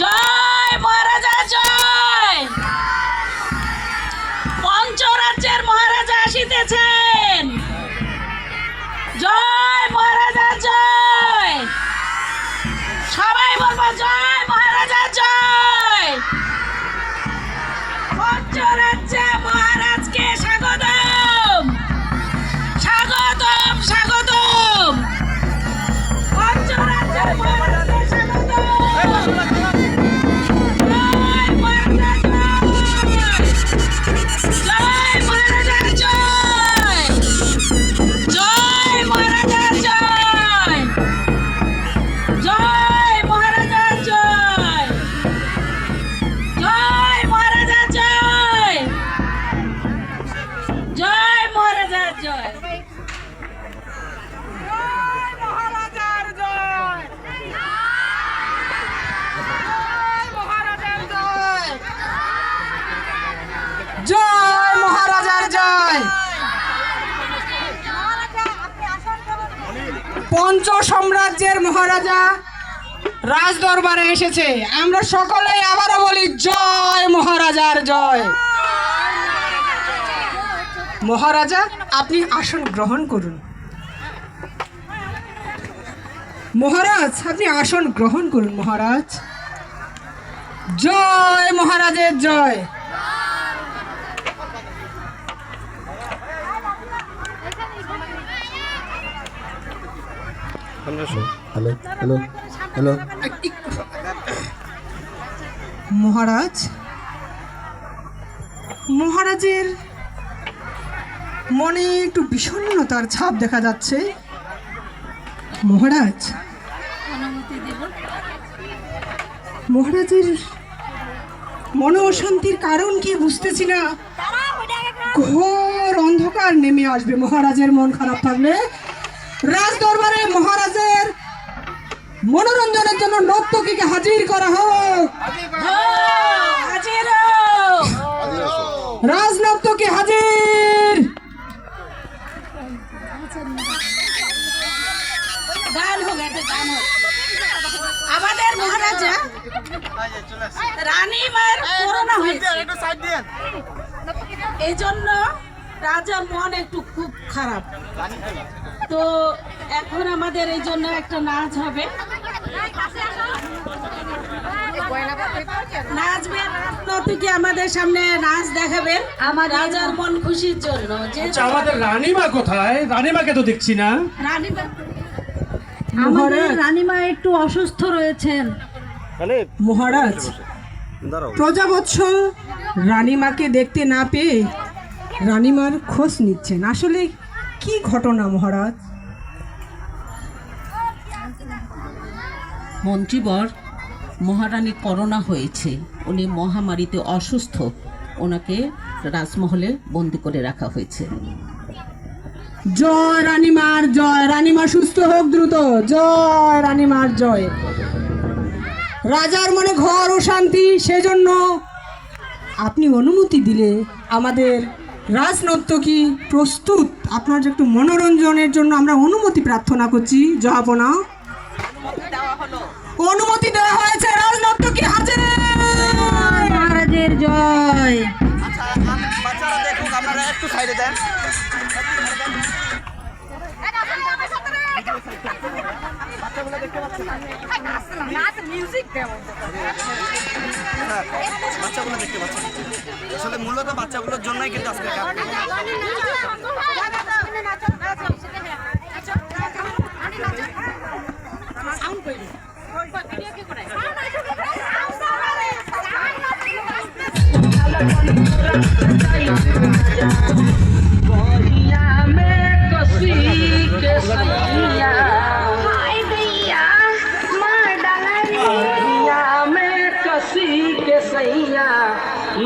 জয় মহারাজা জয়। পঞ্চরাজ্যের মহারাজা আসিতেছেন। পঞ্চ সাম্রাজ্যের মহারাজা রাজ দরবারে এসেছে। আমরা সকলেই আবারও বলি জয় মহারাজার জয়। মহারাজা, আপনি আসন গ্রহণ করুন। মহারাজ, আপনি আসন গ্রহণ করুন মহারাজ। জয় মহারাজের জয়। Hello hello hello. মহারাজ মহারাজের মনে একটু বিষণ্ণতার ছাপ দেখা যাচ্ছে। মহারাজ মহারাজের মন অশান্তির কারণ কি বুঝতেছি না। ঘোর অন্ধকার নেমে আসবে মহারাজের মন খারাপ থাকলে। রাজ দরবারে মহারাজের মনোরঞ্জনের জন্য নর্তকীকে হাজির করা হোক। রাজ নর্তকী হাজির। গান হোক একটা গান হোক। আমাদের মহারাজা রানীমার করোনা হয়েছে। এই জন্য রাজার মন একটু খুব খারাপ। তো এখন আমাদের এই জন্য একটা নাচ হবে। নাচবেন নতুকি আমাদের সামনে নাচ দেখাবেন। আমার রাজার মন খুশির জন্য। যে আচ্ছা আমাদের রানীমা কোথায়? রানীমাকে তো দেখছি না। রানীমা আমাদের মহারাজ রানীমা একটু অসুস্থ রয়েছেন। মহারাজ প্রজাবৎস রানীমাকে দেখতে না পেয়ে রানীমার খোঁজ নিচ্ছেন। আসলে কি ঘটনা মহারাজ? মন্ত্রীবর মহারানী করোনা হয়েছে। উনি মহামারীতে অসুস্থ। ওনাকে রাজমহলে বন্দি করে রাখা হয়েছে। জয় রানীমার জয়। রানীমা সুস্থ হোক দ্রুত। জয় রানীমার জয়। রাজার মনে ঘর ও শান্তি সেজন্য আপনি অনুমতি দিলে আমাদের রাজনর্তকী প্রস্তুত? আপনার একটু মনোরঞ্জনের জন্য আমরা অনুমতি প্রার্থনা করছি। জহাপনা অনুমতি দেওয়া হয়েছে। রাজনর্তকী হাজির? মহারাজের জয়। বাচ্চারা দেখুক আপনারা একটু সাইডে দেন। মিউজিক দেওয়া হ্যাঁ, বাচ্চাগুলো আসলে মূলত বাচ্চাগুলোর জন্যই কিন্তু আজকে Yeah.